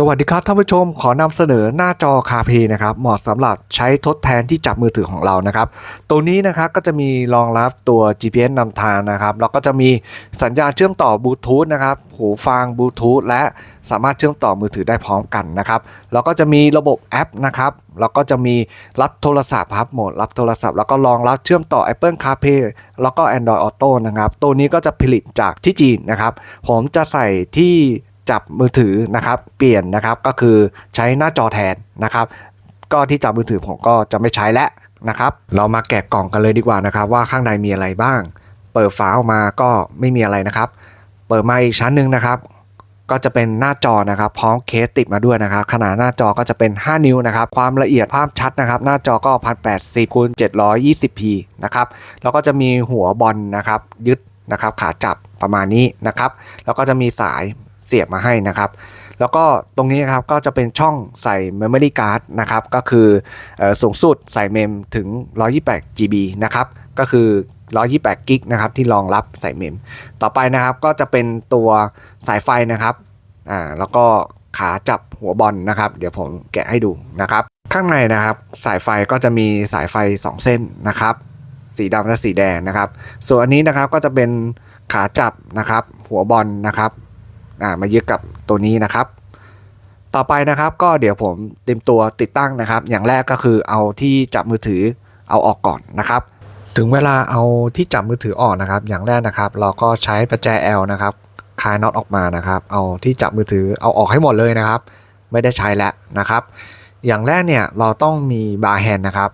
สวัสดีครับท่านผู้ชมขอนำเสนอหน้าจอคาเพนะครับเหมาะสำหรับใช้ทดแทนที่จับมือถือของเรานะครับ ตัวนี้นะครับก็จะมีรองรับตัว GPS นำทางนะครับแล้วก็จะมีสัญญาณเชื่อมต่อบลูทูธนะครับหูฟังบลูทูธและสามารถเชื่อมต่อมือถือได้พร้อมกันนะครับแล้วก็จะมีระบบแอปนะครับแล้วก็จะมีรับโทรศัพท์ครับโหมดรับโทรศัพท์แล้วก็รองรับเชื่อมต่อ Apple CarPlay แล้วก็ Android Auto นะครับตัวนี้ก็จะผลิตจากที่จีนนะครับผมจะใส่ที่ จับมือถือนะครับเปลี่ยนนะครับก็คือใช้หน้าจอแทนนะครับ ก็ที่จับมือถือผมก็จะไม่ใช้แล้วนะครับ เรามาแกะกล่องกันเลยดีกว่านะครับ ว่าข้างในมีอะไรบ้าง เปิดฝาออกมาก็ไม่มีอะไรนะครับ เปิดมาอีกชั้นหนึ่งนะครับ ก็จะเป็นหน้าจอนะครับ พร้อมเคสติดมาด้วยนะครับ ขนาดหน้าจอก็จะเป็น 5 นิ้วนะครับ ความละเอียดภาพชัดนะครับ หน้าจอก็ 1080คูณ 720p นะครับแล้วก็จะมีหัวบอลนะครับ ยึดนะครับ ขาจับประมาณนี้นะครับ แล้วก็จะมีสาย เสียบมาให้นะครับ แล้วก็ตรงนี้นะครับก็จะเป็นช่องใส่ Memory Card นะครับ ก็คืออสูงสุดใส่เมมถึง 128 GB นะครับ ก็คือ 128 กิกนะครับที่รองรับใส่เมม ต่อไปนะครับก็จะเป็นตัวสายไฟนะครับ อ่าแล้วก็ขาจับหัวบอลนะครับ เดี๋ยวผมแกะให้ดูนะครับ ข้างในนะครับ สายไฟก็จะมีสายไฟ 2 เส้นนะครับ สีดำและสีแดงนะครับ ส่วนอันนี้นะครับก็จะเป็นขาจับนะครับ หัวบอลนะครับ อ่ามายึดกับตัวนี้นะครับ ต่อไปนะครับก็เดี๋ยวผมเตรียมตัวติดตั้งนะครับ อย่างแรกก็คือเอาที่จับมือถือเอาออกก่อนนะครับ ถึงเวลาเอาที่จับมือถือออกนะครับ อย่างแรกนะครับ เราก็ใช้ประแจ L นะครับคลายน็อตออกมานะครับ เอาที่จับมือถือเอาออกให้หมดเลยนะครับ ไม่ได้ใช้แล้วนะครับ อย่างแรกเนี่ยเราต้องมีบาร์แฮนนะครับ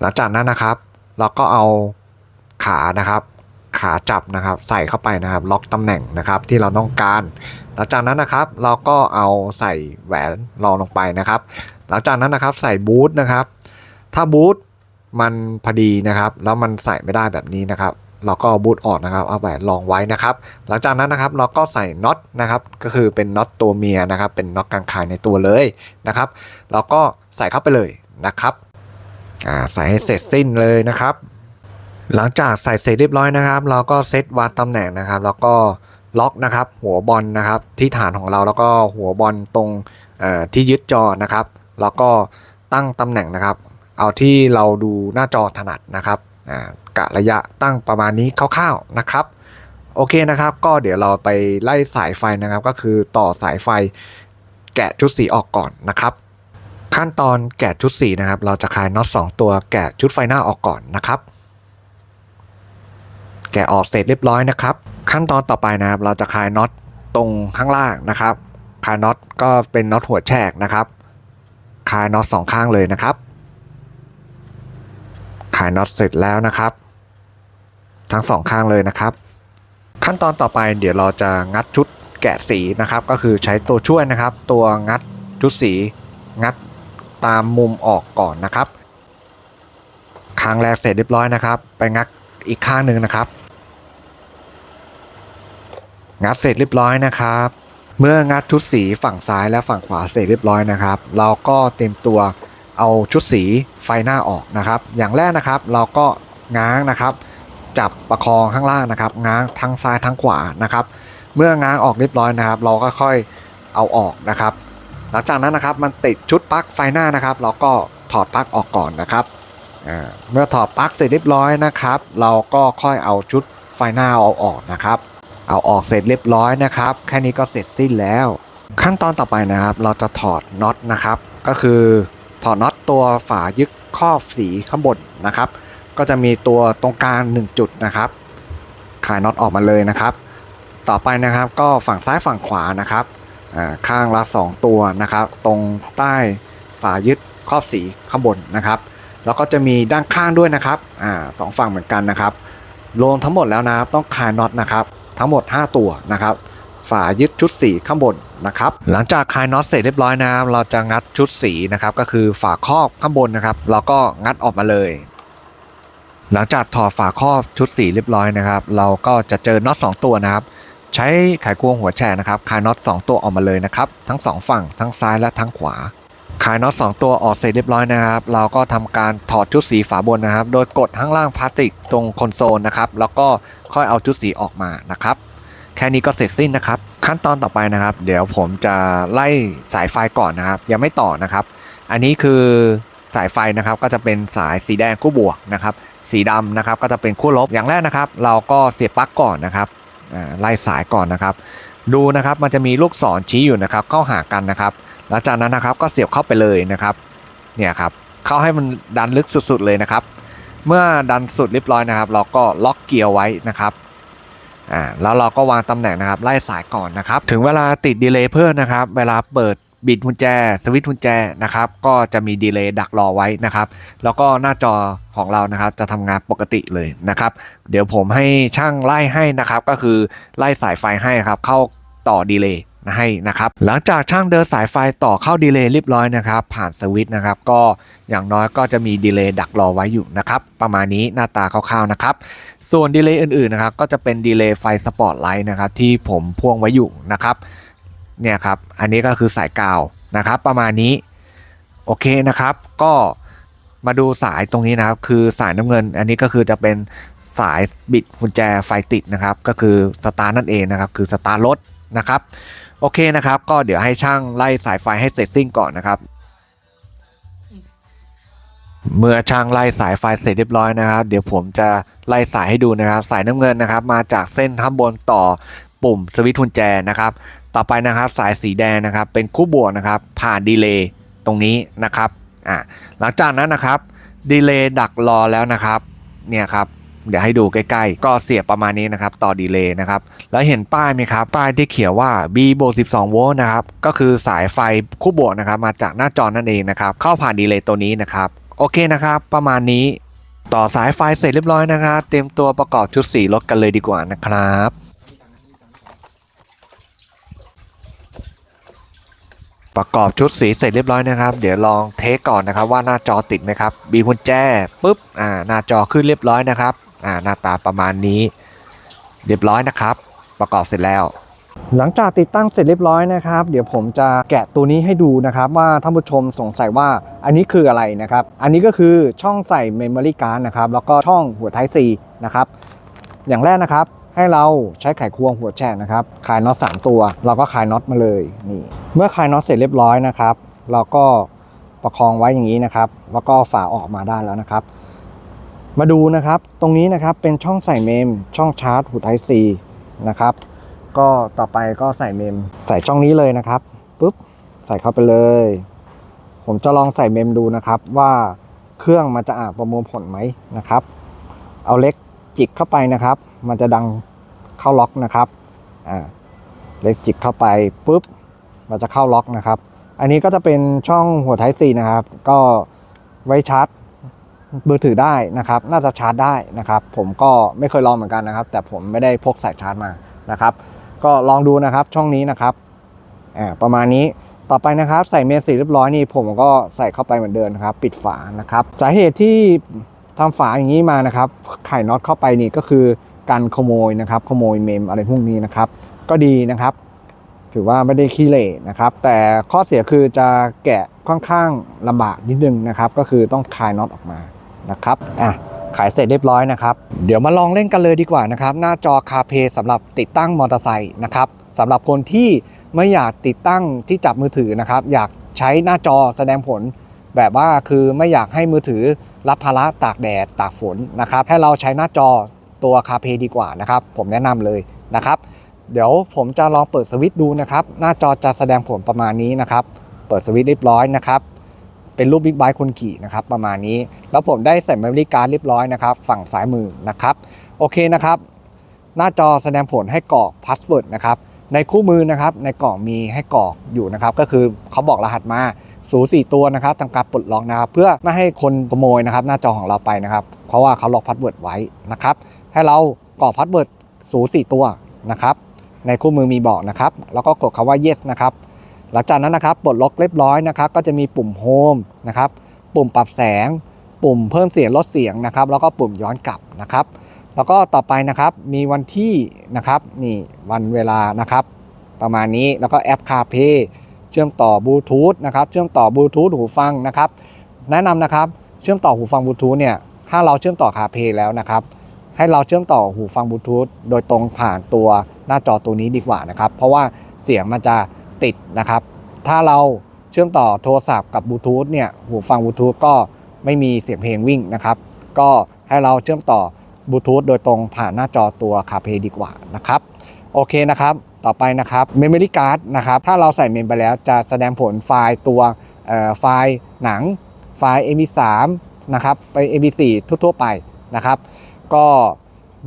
หลังจากนั้นนะครับ เราก็เอาขานะครับ ขาจับนะครับ ใส่เข้าไปนะครับ ล็อกตำแหน่งนะครับที่เราต้องการ หลังจากนั้นนะครับเราก็เอาใส่แหวนรองลงไปนะครับ หลังจากนั้นนะครับใส่บูทนะครับ ถ้าบูทมันพอดีนะครับ แล้วมันใส่ไม่ได้แบบนี้นะครับ เราก็บูทออกนะครับ เอาแหวนรองไว้นะครับ หลังจากนั้นนะครับเราก็ใส่น็อตนะครับ ก็คือเป็นน็อตตัวเมียนะครับ เป็นน็อตกลางคายในตัวเลยนะครับ เราก็ใส่เข้าไปเลยนะครับใส่ให้เสร็จสิ้นเลยนะครับ หลังจากใส่เสร็จเรียบร้อยนะครับ เราก็เซตวางตำแหน่งนะครับ แล้วก็ล็อกนะครับ หัวบอลนะครับ ที่ฐานของเราแล้วก็หัวบอลตรงที่ยึดจอนะครับ แล้วก็ตั้งตำแหน่งนะครับ เอาที่เราดูหน้าจอถนัดนะครับกะระยะตั้งประมาณนี้คร่าวๆนะครับ โอเคนะครับ ก็เดี๋ยวเราไปไล่สายไฟนะครับ ก็คือต่อสายไฟแกะชุดสีออกก่อนนะครับขั้นตอนแกะชุดสีนะครับ เราจะคลายน็อต2ตัวแกะชุดไฟหน้าออกก่อนนะครับ แกะออกเสร็จเรียบร้อยนะครับ ขั้นตอนต่อไปนะครับ เราจะคลายน็อตตรงข้างล่างนะครับคลายน็อตก็เป็นน็อตหัวแฉกนะครับคลายน็อตสองข้างเลยนะครับคลายน็อตเสร็จแล้วนะครับ ทั้งสองข้างเลยนะครับ ขั้นตอนต่อไปเดี๋ยวเราจะงัดชุดแกะสีนะครับ ก็คือใช้ตัวช่วยนะครับ ตัวงัดชุดสีงัดตามมุมออกก่อนนะครับครั้งแรกเสร็จเรียบร้อยนะครับ ไปงัดอีกข้างหนึ่งนะครับ งัดเสร็จเรียบร้อยนะครับ เมื่องัดชุดสีฝั่งซ้ายและฝั่งขวาเสร็จเรียบร้อยนะครับ เราก็เตรียมตัวเอาชุดสีไฟหน้าออกนะครับ อย่างแรกนะครับเราก็ง้างนะครับ จับประคองข้างล่างนะครับ ง้างทั้งซ้ายทั้งขวานะครับ เมื่อง้างออกเรียบร้อยนะครับ เราก็ค่อยเอาออกนะครับ หลังจากนั้นนะครับมันติดชุดปลั๊กไฟหน้านะครับ เราก็ถอดปลั๊กออกก่อนนะครับเมื่อถอดปลั๊กเสร็จเรียบร้อยนะครับ เราก็ค่อยเอาชุดไฟหน้าเอาออกนะครับ เอาออกเสร็จเรียบร้อยนะครับ แค่นี้ก็เสร็จสิ้นแล้ว ขั้นตอนต่อไปนะครับ เราจะถอดน็อตนะครับ ก็คือถอดน็อตตัวฝายึดครอบสีข้างบนนะครับ ก็จะมีตัวตรงกลาง1จุดนะครับขายน็อตออกมาเลยนะครับ ต่อไปนะครับก็ฝั่งซ้ายฝั่งขวานะครับข้างละ 2 ตัวนะครับ ตรงใต้ฝายึดครอบสีข้างบนนะครับ แล้วก็จะมีด้านข้างด้วยนะครับอสองฝั่งเหมือนกันนะครับรวมทั้งหมดแล้วนะครับต้องคลายน็อตนะครับ ทั้งหมด 5 ตัวนะครับฝายึดชุดสีข้างบนนะครับ หลังจากคลายน็อตเสร็จเรียบร้อยนะครับเราจะงัดชุดสีนะครับก็คือฝาครอบข้างบนนะครับ เราก็งัดออกมาเลย หลังจากถอดฝาครอบชุดสีเรียบร้อยนะครับ เราก็จะเจอน็อตสองตัวนะครับ ใช้ไขควงหัวแฉนะครับคลายน็อตสองตัวออกมาเลยนะครับ ทั้งสองฝั่งทั้งซ้ายและทั้งขวา คลายน็อตสองตัวออกเสร็จเรียบร้อยนะครับ เราก็ทำการถอดชุดสีฝาบนนะครับ โดยกดข้างล่างพลาสติกตรงคอนโซลนะครับ แล้วก็ค่อยเอาชุดสีออกมานะครับ แค่นี้ก็เสร็จสิ้นนะครับ ขั้นตอนต่อไปนะครับ เดี๋ยวผมจะไล่สายไฟก่อนนะครับ ยังไม่ต่อนะครับ อันนี้คือสายไฟนะครับก็จะเป็นสายสีแดงคู่บวกนะครับ สีดำนะครับก็จะเป็นคู่ลบอย่างแรกนะครับ เราก็เสียบปลั๊กก่อนนะครับไล่สายก่อนนะครับ ดูนะครับมันจะมีลูกศรชี้อยู่นะครับ เข้าหากันนะครับ หลังจากนั้นนะครับก็เสียบเข้าไปเลยนะครับเนี่ยครับเข้าให้มันดันลึกสุดๆเลยนะครับ เมื่อดันสุดเรียบร้อยนะครับ เราก็ล็อกเกียร์ไว้นะครับอ่าแล้วเราก็วางตำแหน่งนะครับไล่สายก่อนนะครับ ถึงเวลาติดดีเลย์เพิ่มนะครับ เวลาเปิดบิดกุญแจ สวิตช์กุญแจนะครับ ก็จะมีดีเลย์ดักรอไว้นะครับ แล้วก็หน้าจอของเรานะครับจะทำงานปกติเลยนะครับ เดี๋ยวผมให้ช่างไล่ให้นะครับ ก็คือไล่สายไฟให้ครับ เข้าต่อดีเลย์ ให้นะครับหลังจากช่างเดินสายไฟต่อเข้าดีเลย์เรียบร้อยนะครับผ่านสวิตช์นะครับก็อย่างน้อยก็จะมีดีเลย์ดักรอไว้อยู่นะครับประมาณนี้หน้าตาคร่าวๆนะครับส่วนดีเลย์อื่นๆนะครับก็จะเป็นดีเลย์ไฟสปอตไลท์นะครับที่ผมพ่วงไว้อยู่นะครับเนี่ยครับอันนี้ก็คือสายกาวนะครับประมาณนี้โอเคนะครับก็มาดูสายตรงนี้นะครับคือสายน้ำเงิน อันนี้ก็คือจะเป็นสายบิดกุญแจไฟติดนะครับก็คือสตาร์นั่นเองนะครับคือสตาร์รถนะครับ โอเคนะครับ ก็เดี๋ยวให้ช่างไล่สายไฟให้เสร็จสิ้นก่อนนะครับ เมื่อช่างไล่สายไฟเสร็จเรียบร้อยนะครับ เดี๋ยวผมจะไล่สายให้ดูนะครับ สายน้ำเงินนะครับ มาจากเส้นข้างบนต่อปุ่มสวิตช์กุญแจนะครับ ต่อไปนะครับ สายสีแดงนะครับ เป็นคู่บวกนะครับ ผ่านดีเลย์ตรงนี้นะครับอ่าหลังจากนั้นนะครับดีเลย์ดักรอแล้วนะครับ เนี่ยครับ เดี๋ยวให้ดูใกล้ๆ ก็เสียบประมาณนี้นะครับ ต่อดีเลย์นะครับ แล้วเห็นป้ายไหมครับ ป้ายที่เขียนว่า B บวก12 โวลต์นะครับ ก็คือสายไฟคู่บวกนะครับ มาจากหน้าจอนั่นเองนะครับ เข้าผ่านดีเลย์ตัวนี้นะครับ โอเคนะครับ ประมาณนี้ ต่อสายไฟเสร็จเรียบร้อยนะครับ เตรียมตัวประกอบชุดสีรถกันเลยดีกว่านะครับประกอบชุดสีเสร็จเรียบร้อยนะครับ เดี๋ยวลองเทสก่อนนะครับว่าหน้าจอติดไหมครับบีบกุญแจปุ๊บอ่าหน้าจอขึ้นเรียบร้อยนะครับ อ่าหน้าตาประมาณนี้ เรียบร้อยนะครับ ประกอบเสร็จแล้ว หลังจากติดตั้งเสร็จเรียบร้อยนะครับ เดี๋ยวผมจะแกะตัวนี้ให้ดูนะครับ ว่าท่านผู้ชมสงสัยว่าอันนี้คืออะไรนะครับ อันนี้ก็คือช่องใส่เมมโมรี่การ์ดนะครับ แล้วก็ช่องหัวไทซีนะครับ อย่างแรกนะครับให้เราใช้ไขควงหัวแฉกนะครับคลายน็อต3ตัว เราก็คลายน็อตมาเลยนี่เมื่อคลายน็อตเสร็จเรียบร้อยนะครับ เราก็ประคองไว้อย่างนี้นะครับ แล้วก็ฝาออกมาได้แล้วนะครับ มาดูนะครับ ตรงนี้นะครับเป็นช่องใส่เมม ช่องชาร์จหูไทซีนะครับ ก็ต่อไปก็ใส่เมม ใส่ช่องนี้เลยนะครับปุ๊บใส่เข้าไปเลย ผมจะลองใส่เมมดูนะครับ ว่าเครื่องมันจะอ่านประมวลผลไหมนะครับ เอาเล็กจิกเข้าไปนะครับ มันจะดังเข้าล็อกนะครับอ่าเล็กจิกเข้าไปปุ๊บมันจะเข้าล็อกนะครับ อันนี้ก็จะเป็นช่องหัวไทซีนะครับ ก็ไว้ชาร์จ มือถือได้นะครับ น่าจะชาร์จได้นะครับ ผมก็ไม่เคยลองเหมือนกันนะครับ แต่ผมไม่ได้พกสายชาร์จมานะครับ ก็ลองดูนะครับช่องนี้นะครับอ่าประมาณนี้ต่อไปนะครับใส่เมสสีเรียบร้อยนี่ผมก็ใส่เข้าไปเหมือนเดิมนะครับ ปิดฝานะครับสาเหตุที่ทำฝาอย่างนี้มานะครับไขน็อตเข้าไปนี่ก็คือการขโมยนะครับ ขโมยเมมอะไรพวกนี้นะครับ ก็ดีนะครับ ถือว่าไม่ได้ขี้เหร่นะครับ แต่ข้อเสียคือจะแกะค่อนข้างลำบากนิดนึงนะครับ ก็คือต้องคลายน็อตออกมา นะครับอะขายเสร็จเรียบร้อยนะครับ เดี๋ยวมาลองเล่นกันเลยดีกว่านะครับ หน้าจอคาเพสำหรับติดตั้งมอเตอร์ไซค์นะครับสำหรับคนที่ไม่อยากติดตั้งที่จับมือถือนะครับ อยากใช้หน้าจอแสดงผล แบบว่าคือไม่อยากให้มือถือรับภาระตากแดดตากฝนนะครับ ให้เราใช้หน้าจอตัวคาเพดีกว่านะครับ ผมแนะนำเลยนะครับ เดี๋ยวผมจะลองเปิดสวิตช์ดูนะครับ หน้าจอจะแสดงผลประมาณนี้นะครับ เปิดสวิตช์เรียบร้อยนะครับ เป็นรูปบิ๊กไบค์คนขี่นะครับประมาณนี้ แล้วผมได้ใส่เมมโมรี่การ์ดเรียบร้อยนะครับฝั่งซ้ายมือนะครับโอเคนะครับ หน้าจอแสดงผลให้กรอกพาสเวิร์ดนะครับในคู่มือนะครับในกล่องมีให้กรอกอยู่นะครับก็คือเขาบอกรหัสมาสูสี่ตัวนะครับทำการปลดล็อกนะครับ เพื่อไม่ให้คนขโมยนะครับหน้าจอของเราไปนะครับเพราะว่าเขาล็อกพาสเวิร์ดไว้นะครับให้เรากรอกพาสเวิร์ดสูสี่ตัวนะครับในคู่มือมีบอกนะครับ แล้วก็กดคำว่า yes นะครับ หลังจากนั้นนะครับปลดล็อกเรียบร้อยนะครับ ก็จะมีปุ่มโฮมนะครับ ปุ่มปรับแสง ปุ่มเพิ่มเสียงลดเสียงนะครับ แล้วก็ปุ่มย้อนกลับนะครับ แล้วก็ต่อไปนะครับมีวันที่นะครับนี่วันเวลานะครับ ประมาณนี้แล้วก็แอป CarPlay เชื่อมต่อบลูทูธนะครับ เชื่อมต่อบลูทูธหูฟังนะครับ แนะนำนะครับเชื่อมต่อหูฟังบลูทูธเนี่ยถ้าเราเชื่อมต่อ CarPlay แล้วนะครับให้เราเชื่อมต่อหูฟังบลูทูธโดยตรงผ่านตัวหน้าจอตัวนี้ดีกว่านะครับ เพราะว่าเสียงมันจะ ติดนะครับ ถ้าเราเชื่อมต่อโทรศัพท์กับบลูทูธเนี่ยหูฟังบลูทูธก็ไม่มีเสียงเพลงวิ่งนะครับ ก็ให้เราเชื่อมต่อบลูทูธโดยตรงผ่านหน้าจอตัวคาเพดีกว่านะครับ โอเคนะครับ ต่อไปนะครับ Memory Card นะครับ ถ้าเราใส่เมมไปแล้วจะแสดงผลไฟล์ตัวไฟล์หนัง ไฟล์ MP3 นะครับ ไป MP4 ทั่ว ๆ ไปนะครับ ก็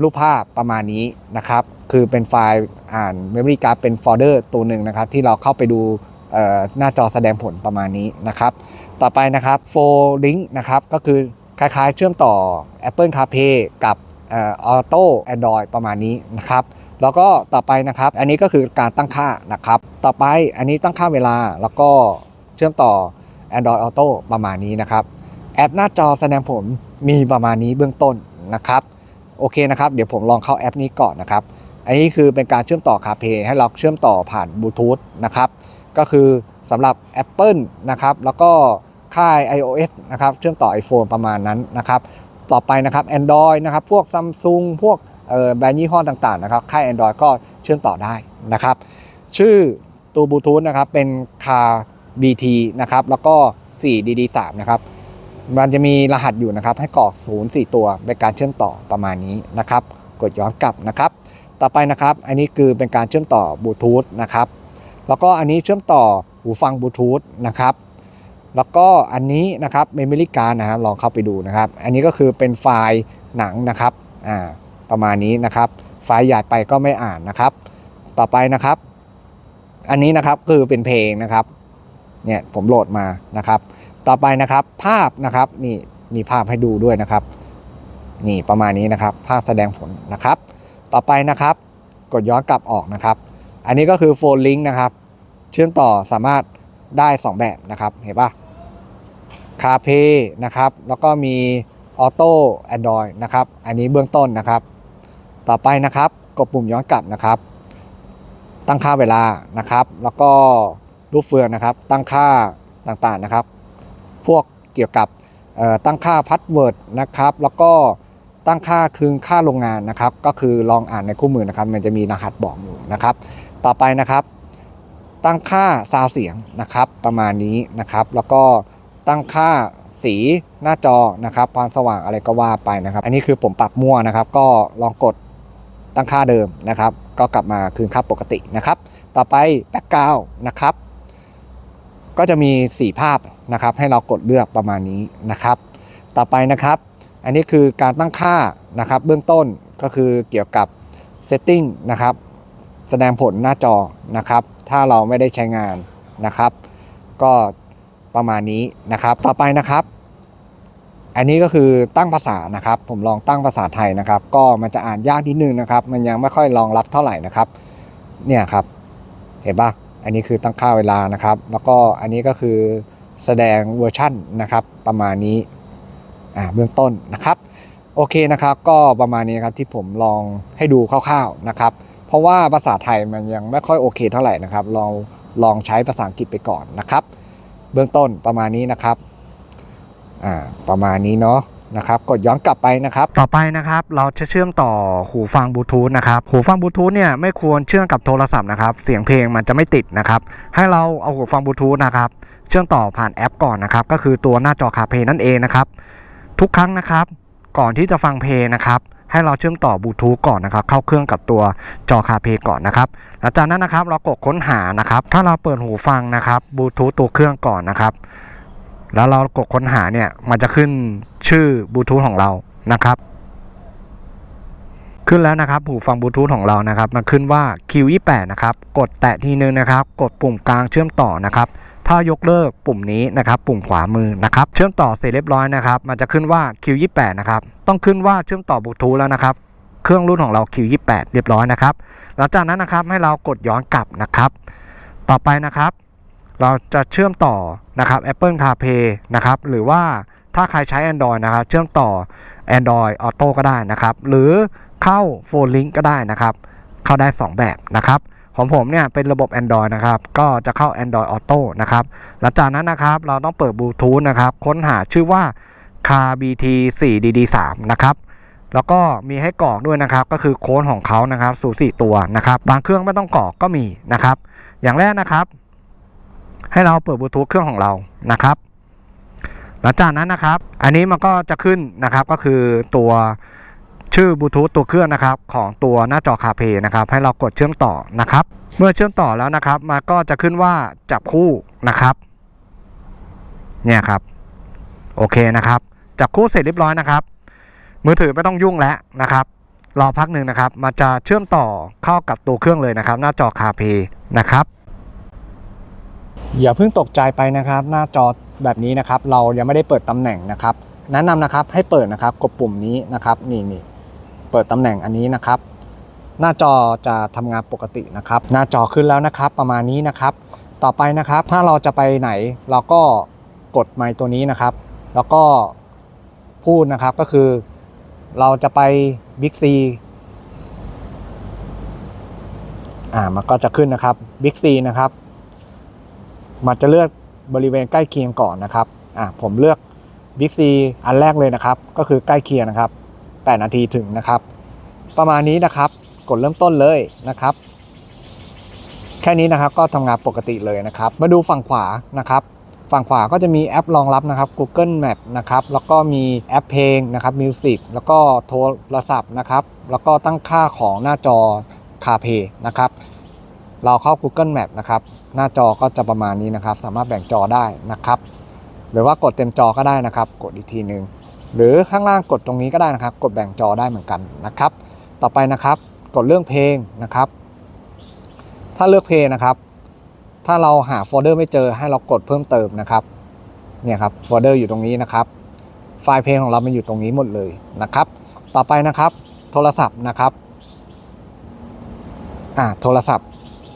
รูปภาพประมาณนี้นะครับ คือเป็นไฟล์อ่าน Memory Card เป็นโฟลเดอร์ตัวหนึ่งนะครับ ที่เราเข้าไปดูหน้าจอแสดงผลประมาณนี้นะครับ ต่อไปนะครับ f o r Link นะครับก็คือคล้ายๆ เชื่อมต่อ Apple CarPlay กับออ Auto Android ประมาณนี้นะครับ แล้วก็ต่อไปนะครับ อันนี้ก็คือการตั้งค่านะครับ ต่อไปอันนี้ตั้งค่าเวลาแล้วก็เชื่อมต่อ Android Auto ประมาณนี้นะครับ แอปหน้าจอแสดงผลมีประมาณนี้เบื้องต้นนะครับ โอเคนะครับ เดี๋ยวผมลองเข้าแอปนี้ก่อนนะครับ อันนี้คือเป็นการเชื่อมต่อ CarPlay ให้เราเชื่อมต่อผ่านบลูทูธนะครับ ก็คือสำหรับ Apple นะครับ แล้วก็ค่าย iOS นะครับ เชื่อมต่อ iPhone ประมาณนั้นนะครับ ต่อไปนะครับ Android นะครับ พวก Samsung พวกแบรนด์ยี่ห้อต่างๆนะครับ ค่าย Android ก็เชื่อมต่อได้นะครับ ชื่อตัวบลูทูธนะครับเป็น Car BT นะครับ แล้วก็ 4DD3 นะครับ มันจะมีรหัสอยู่นะครับ ให้กรอก0 4 ตัวเป็นการเชื่อมต่อประมาณนี้นะครับ กดย้อนกลับนะครับ ต่อไปนะครับ อันนี้คือเป็นการเชื่อมต่อบลูทูธนะครับ แล้วก็อันนี้เชื่อมต่อหูฟังบลูทูธนะครับ แล้วก็อันนี้นะครับเมมโมรี่การ์ดนะครับลองเข้าไปดูนะครับ อันนี้ก็คือเป็นไฟล์หนังนะครับอ่าประมาณนี้นะครับ ไฟล์ใหญ่ไปก็ไม่อ่านนะครับ ต่อไปนะครับ อันนี้นะครับคือเป็นเพลงนะครับเนี่ยผมโหลดมานะครับ ต่อไปนะครับ ภาพนะครับนี่มีภาพให้ดูด้วยนะครับ นี่ประมาณนี้นะครับ ภาพแสดงผลนะครับ ต่อไปนะครับ กดย้อนกลับออกนะครับ อันนี้ก็คือโฟนลิงก์นะครับ เชื่อมต่อสามารถได้ 2 แบบนะครับ เห็นปะคาเพนะครับ แล้วก็มีออโต้แอนดรอยนะครับ อันนี้เบื้องต้นนะครับ ต่อไปนะครับ กดปุ่มย้อนกลับนะครับ ตั้งค่าเวลานะครับ แล้วก็รูปเฟืองนะครับ ตั้งค่าต่างๆนะครับ พวกเกี่ยวกับตั้งค่าพัสเวิร์ดนะครับ แล้วก็ตั้งค่าคืนค่าโรงงานนะครับ ก็คือลองอ่านในคู่มือนะครับ มันจะมีรหัสบอกอยู่นะครับ ต่อไปนะครับ ตั้งค่าซาวเสียงนะครับ ประมาณนี้นะครับ แล้วก็ตั้งค่าสีหน้าจอนะครับความสว่างอะไรก็ว่าไปนะครับ อันนี้คือผมปรับมั่วนะครับ ก็ลองกดตั้งค่าเดิมนะครับ ก็กลับมาคืนค่าปกตินะครับ ต่อไปแบ็กกราวนะครับ ก็จะมี 4 ภาพนะครับ ให้เรากดเลือกประมาณนี้นะครับ ต่อไปนะครับ อันนี้คือการตั้งค่านะครับ เบื้องต้นก็คือเกี่ยวกับ setting นะครับ แสดงผลหน้าจอนะครับ ถ้าเราไม่ได้ใช้งานนะครับ ก็ประมาณนี้นะครับ ต่อไปนะครับ อันนี้ก็คือตั้งภาษานะครับ ผมลองตั้งภาษาไทยนะครับ ก็มันจะอ่านยากนิดนึงนะครับ มันยังไม่ค่อยรองรับเท่าไหร่นะครับ เนี่ยครับ เห็นปะ อันนี้คือตั้งค่าเวลานะครับ แล้วก็อันนี้ก็คือแสดงเวอร์ชั่นนะครับ ประมาณนี้อ่าเบื้องต้นนะครับโอเคนะครับก็ประมาณนี้ครับที่ผมลองให้ดูคร่าวๆนะครับ เพราะว่าภาษาไทยมันยังไม่ค่อยโอเคเท่าไหร่นะครับลองลองใช้ภาษาอังกฤษไปก่อนนะครับ เบื้องต้นประมาณนี้นะครับอ่าประมาณนี้เนาะ นะครับกดย้อนกลับไปนะครับต่อไปนะครับเราจะเชื่อมต่อหูฟังบลูทูธนะครับหูฟังบลูทูธเนี่ยไม่ควรเชื่อมกับโทรศัพท์นะครับเสียงเพลงมันจะไม่ติดนะครับให้เราเอาหูฟังบลูทูธนะครับเชื่อมต่อผ่านแอปก่อนนะครับก็คือตัวหน้าจอคาเพลนั่นเองนะครับทุกครั้งนะครับก่อนที่จะฟังเพลงนะครับให้เราเชื่อมต่อบลูทูธก่อนนะครับเข้าเครื่องกับตัวจอคาเพลก่อนนะครับหลังจากนั้นนะครับเรากดค้นหานะครับถ้าเราเปิดหูฟังนะครับบลูทูธตัวเครื่องก่อนนะครับ แล้วเรากดค้นหาเนี่ยมันจะขึ้นชื่อบลูทูธของเรานะครับขึ้นแล้วนะครับหูฟังบลูทูธของเรานะครับ มันขึ้นว่า Q28 นะครับ กดแตะทีนึงนะครับ กดปุ่มกลางเชื่อมต่อนะครับ ถ้ายกเลิกปุ่มนี้นะครับ ปุ่มขวามือนะครับ เชื่อมต่อเสร็จเรียบร้อยนะครับ มันจะขึ้นว่า Q28 นะครับ ต้องขึ้นว่าเชื่อมต่อบลูทูธแล้วนะครับ เครื่องรุ่นของเรา Q28 เรียบร้อยนะครับ หลังจากนั้นนะครับให้เรากดย้อนกลับนะครับ ต่อไปนะครับ เราจะเชื่อมต่อนะครับ Apple CarPlay นะครับหรือว่าถ้าใครใช้ Android นะครับ เชื่อมต่อ Android Auto ก็ได้นะครับ หรือเข้า Phone Link ก็ได้นะครับ เข้าได้ 2 แบบนะครับ ของผมเนี่ยเป็นระบบ Android นะครับ ก็จะเข้า Android Auto นะครับ หลังจากนั้นนะครับเราต้องเปิดบลูทูธนะครับ ค้นหาชื่อว่า Car BT 4 DD 3นะครับแล้วก็มีให้กรอกด้วยนะครับ ก็คือโค้ดของเขานะครับ สู่4ตัวนะครับ บางเครื่องไม่ต้องกรอกก็มีนะครับ อย่างแรกนะครับ ให้เราเปิดบลูทูธเครื่องของเรานะครับ หลังจากนั้นนะครับ อันนี้มันก็จะขึ้นนะครับก็คือตัวชื่อบลูทูธตัวเครื่องนะครับของตัวหน้าจอคาเพนะครับ ให้เรากดเชื่อมต่อนะครับ เมื่อเชื่อมต่อแล้วนะครับมันก็จะขึ้นว่าจับคู่นะครับ เนี่ยครับ โอเคนะครับ จับคู่เสร็จเรียบร้อยนะครับ มือถือไม่ต้องยุ่งแล้วนะครับรอพักหนึ่งนะครับ มันจะเชื่อมต่อเข้ากับตัวเครื่องเลยนะครับ หน้าจอคาเพนะครับ อย่าเพิ่งตกใจไปนะครับ หน้าจอแบบนี้นะครับ เรายังไม่ได้เปิดตำแหน่งนะครับ แนะนำนะครับให้เปิดนะครับกดปุ่มนี้นะครับนี่นี่เปิดตำแหน่งอันนี้นะครับ หน้าจอจะทำงานปกตินะครับ หน้าจอขึ้นแล้วนะครับ ประมาณนี้นะครับ ต่อไปนะครับ ถ้าเราจะไปไหน เราก็กดไมค์ตัวนี้นะครับ แล้วก็พูดนะครับก็คือ เราจะไปบิ๊กซีอ่ามันก็จะขึ้นนะครับบิ๊กซีนะครับ มันจะเลือกบริเวณใกล้เคียงก่อนนะครับอ่าผมเลือกบิ๊กซีอันแรกเลยนะครับ ก็คือใกล้เคียงนะครับ 8 นาทีถึงนะครับ ประมาณนี้นะครับ กดเริ่มต้นเลยนะครับ แค่นี้นะครับก็ทำงานปกติเลยนะครับ มาดูฝั่งขวานะครับ ฝั่งขวาก็จะมีแอปรองรับนะครับ Google Map นะครับ แล้วก็มีแอปเพลงนะครับ Music แล้วก็โทรศัพท์นะครับ แล้วก็ตั้งค่าของหน้าจอ CarPlay นะครับ เราเข้า Google Map นะครับ หน้าจอก็จะประมาณนี้นะครับ สามารถแบ่งจอได้นะครับ หรือว่ากดเต็มจอก็ได้นะครับ กดอีกทีหนึ่งหรือข้างล่างกดตรงนี้ก็ได้นะครับ กดแบ่งจอได้เหมือนกันนะครับ ต่อไปนะครับกดเรื่องเพลงนะครับ ถ้าเลือกเพลงนะครับ ถ้าเราหาโฟลเดอร์ไม่เจอให้เรากดเพิ่มเติมนะครับเนี่ยครับโฟลเดอร์อยู่ตรงนี้นะครับ ไฟล์เพลงของเรามันอยู่ตรงนี้หมดเลยนะครับ ต่อไปนะครับ โทรศัพท์นะครับอ่าโทรศัพท์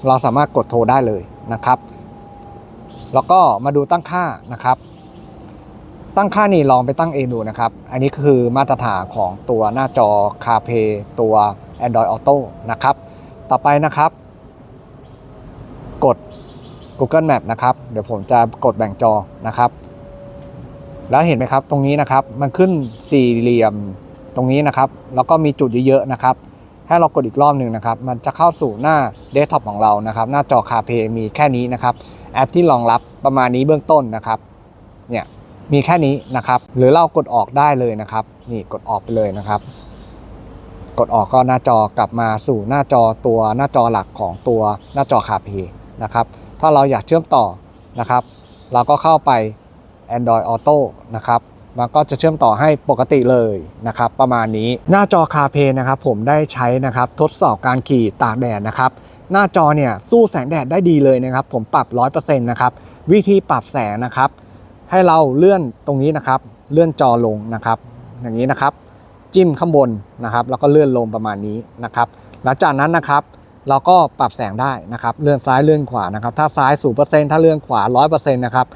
เราสามารถกดโทรได้เลย นะครับ แล้วก็มาดูตั้งค่านะครับ ตั้งค่านี่ลองไปตั้งเองดูนะครับ อันนี้คือมาตรฐานของตัวหน้าจอ CarPlay ตัว Android Auto นะครับ ต่อไปนะครับ กด Google Map นะครับ เดี๋ยวผมจะกดแบ่งจอนะครับแล้วเห็นไหมครับตรงนี้นะครับมันขึ้นสี่เหลี่ยมตรงนี้นะครับ แล้วก็มีจุดเยอะๆนะครับ ให้เรากดอีกรอบหนึ่งนะครับ มันจะเข้าสู่หน้าเดสก์ท็อปของเรานะครับ หน้าจอ CarPlay มีแค่นี้นะครับ แอปที่รองรับประมาณนี้เบื้องต้นนะครับ เนี่ย มีแค่นี้นะครับ หรือเรากดออกได้เลยนะครับ นี่กดออกไปเลยนะครับ กดออกก็หน้าจอกลับมาสู่หน้าจอตัวหน้าจอหลักของตัวหน้าจอ CarPlay นะครับ ถ้าเราอยากเชื่อมต่อนะครับ เราก็เข้าไป Android Auto นะครับ มันก็จะเชื่อมต่อให้ปกติเลยนะครับประมาณนี้หน้าจอ CarPlay นะครับผมได้ใช้นะครับทดสอบการขี่ตากแดดนะครับหน้าจอเนี่ยสู้แสงแดดได้ดีเลยนะครับ ผมปรับ 100%นะครับวิธีปรับแสงนะครับ ให้เราเลื่อนตรงนี้นะครับ เลื่อนจอลงนะครับ อย่างนี้นะครับ จิ้มข้างบนนะครับ แล้วก็เลื่อนลงประมาณนี้นะครับ หลังจากนั้นนะครับ เราก็ปรับแสงได้นะครับ เลื่อนซ้ายเลื่อนขวานะครับ ถ้าซ้ายศูนเปอร์เซ็นต์ถ้าเลื่อนขวาร้อยเปอร์เซ็นต์นะครับ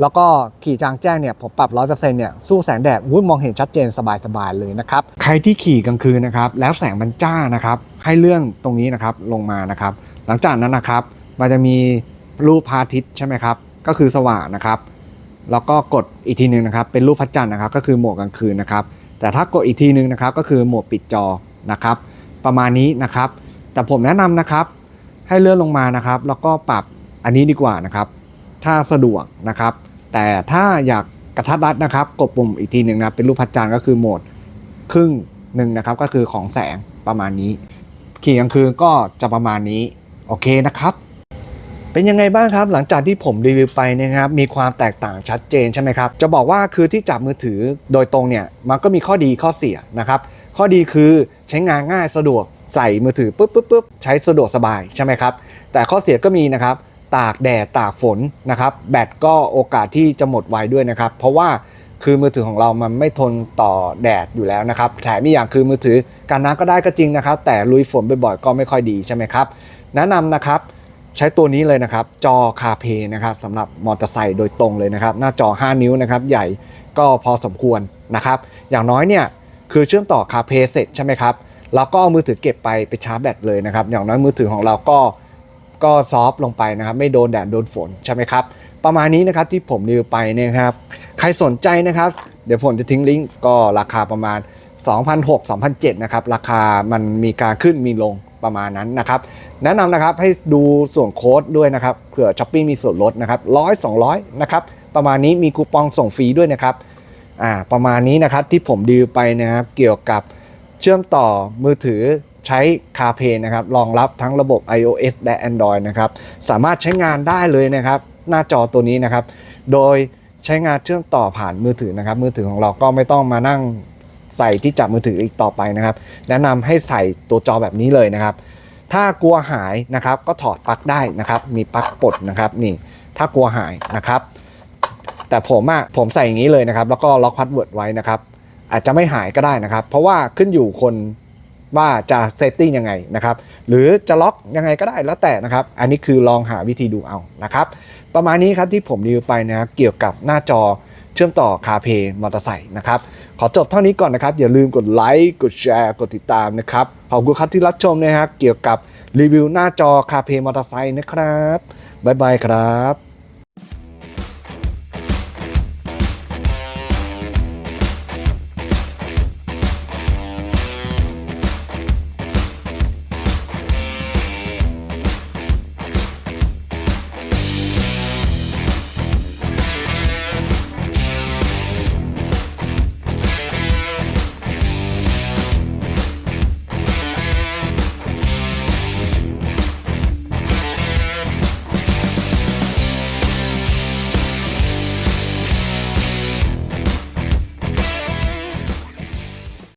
แล้วก็ขี่จางแจ้งเนี่ยผมปรับร้อยเปอร์เซ็นต์เนี่ยสู้แสงแดดอุ้ยมองเห็นชัดเจนสบายๆเลยนะครับ ใครที่ขี่กลางคืนนะครับแล้วแสงมันจ้านะครับ ให้เลื่อนตรงนี้นะครับลงมานะครับ หลังจากนั้นนะครับ มันจะมีรูปพระอาทิตย์ใช่ไหมครับ ก็คือสว่างนะครับแล้วก็กดอีกทีหนึ่งนะครับ เป็นรูปพระจันทร์นะครับ ก็คือโหมดกลางคืนนะครับ แต่ถ้ากดอีกทีหนึ่งนะครับ ก็คือโหมดปิดจอนะครับ ประมาณนี้นะครับ แต่ผมแนะนำนะครับ ให้เลื่อนลงมานะครับ แล้วก็ปรับอันนี้ดีกว่านะครับ ถ้าสะดวกนะครับ แต่ถ้าอยากกระทัดรัดนะครับ กดปุ่มอีกทีหนึ่งนะเป็นรูปพระจันก็คือโหมดครึ่งหนึ่งนะครับก็คือของแสงประมาณนี้ ขี่กลางคืนก็จะประมาณนี้โอเคนะครับ เป็นยังไงบ้างครับ หลังจากที่ผมรีวิวไปนะครับมีความแตกต่างชัดเจนใช่ไหมครับ จะบอกว่าคือที่จับมือถือโดยตรงเนี่ยมันก็มีข้อดีข้อเสียนะครับข้อดีคือใช้งานง่ายสะดวกใส่มือถือปุ๊บปุ๊บปุ๊บใช้สะดวกสบายใช่ไหมครับแต่ข้อเสียก็มีนะครับ ตากแดดตากฝนนะครับ แบตก็โอกาสที่จะหมดไวด้วยนะครับ เพราะว่าคือมือถือของเรามันไม่ทนต่อแดดอยู่แล้วนะครับแถมอีกอย่างคือมือถือการน้ำก็ได้ก็จริงนะครับ แต่ลุยฝนบ่อยๆก็ไม่ค่อยดีใช่ไหมครับ แนะนำนะครับใช้ตัวนี้เลยนะครับ จอคาเพนะครับสำหรับมอเตอร์ไซค์โดยตรงเลยนะครับ หน้าจอ 5 นิ้วนะครับ ใหญ่ก็พอสมควรนะครับ อย่างน้อยเนี่ยคือเชื่อมต่อคาเพเสร็จใช่ไหมครับเราก็เอามือถือเก็บไปไปชาร์จแบตเลยนะครับ อย่างน้อยมือถือของเราก็ ก็ซอฟต์ลงไปนะครับ ไม่โดนแดดโดนฝนใช่ไหมครับ ประมาณนี้นะครับที่ผมรีวิวไปนี่ยครับ ใครสนใจนะครับ เดี๋ยวผมจะทิ้งลิงก์ก็ราคาประมาณ2,600 2,700นะครับ ราคามันมีการขึ้นมีลงประมาณนั้นนะครับ แนะนำนะครับให้ดูส่วนโค้ดด้วยนะครับเผื่อช้อปปี้มีส่วนลดนะครับร้อยสองร้อยนะครับประมาณนี้มีคูปองส่งฟรีด้วยนะครับอ่าประมาณนี้นะครับที่ผมดีลไปนะครับเกี่ยวกับเชื่อมต่อมือถือ ใช้ CarPlay นะครับรองรับทั้งระบบ iOS และ Android นะครับสามารถใช้งานได้เลยนะครับหน้าจอตัวนี้นะครับ โดยใช้งานเชื่อมต่อผ่านมือถือนะครับ มือถือของเราก็ไม่ต้องมานั่งใส่ที่จับมือถืออีกต่อไปนะครับ แนะนำให้ใส่ตัวจอแบบนี้เลยนะครับ ถ้ากลัวหายนะครับก็ถอดปลั๊กได้นะครับ มีปลั๊กปลดนะครับนี่ถ้ากลัวหายนะครับ แต่ผมอะผมใส่อย่างนี้เลยนะครับ แล้วก็ล็อกพาสเวิร์ดไว้นะครับ อาจจะไม่หายก็ได้นะครับ เพราะว่าขึ้นอยู่คน ว่าจะเซฟตี้ยังไงนะครับ หรือจะล็อกยังไงก็ได้แล้วแต่นะครับ อันนี้คือลองหาวิธีดูเอานะครับ ประมาณนี้ครับที่ผมรีวิวไปนะครับเกี่ยวกับหน้าจอเชื่อมต่อคาเพย์มอเตอร์ไซค์นะครับ ขอจบเท่านี้ก่อนนะครับ อย่าลืมกดไลค์กดแชร์กดติดตามนะครับ ขอบคุณครับที่รับชมนะครับเกี่ยวกับรีวิวหน้าจอคาเพย์มอเตอร์ไซค์นะครับบ๊ายบายครับ